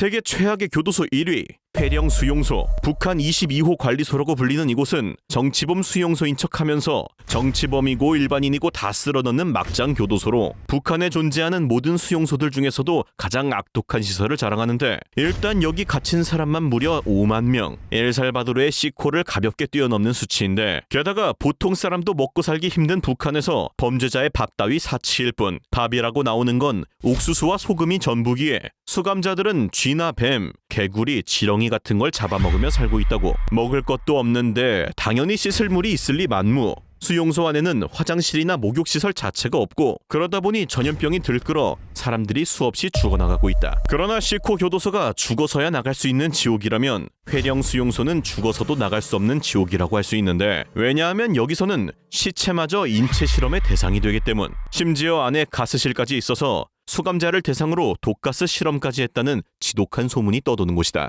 세계 최악의 교도소 1위 폐령 수용소 북한 22호 관리소라고 불리는 이곳은 정치범 수용소인 척하면서 정치범이고 일반인이고 다 쓸어넣는 막장 교도소로 북한에 존재하는 모든 수용소들 중에서도 가장 악독한 시설을 자랑하는데 일단 여기 갇힌 사람만 무려 5만 명 엘살바도르의 시코를 가볍게 뛰어넘는 수치인데 게다가 보통 사람도 먹고 살기 힘든 북한에서 범죄자의 밥 따위 사치일 뿐 밥이라고 나오는 건 옥수수와 소금이 전부기에 수감자들은 쥐나 뱀, 개구리, 지렁 이 같은 걸 잡아먹으며 살고 있다고 먹을 것도 없는데 당연히 씻을 물이 있을 리 만무 수용소 안에는 화장실이나 목욕시설 자체가 없고 그러다 보니 전염병이 들끓어 사람들이 수없이 죽어나가고 있다. 그러나 시코 교도소가 죽어서야 나갈 수 있는 지옥이라면 회령 수용소는 죽어서도 나갈 수 없는 지옥이라고 할 수 있는데 왜냐하면 여기서는 시체마저 인체 실험의 대상이 되기 때문 심지어 안에 가스실까지 있어서 수감자를 대상으로 독가스 실험까지 했다는 지독한 소문이 떠도는 곳이다.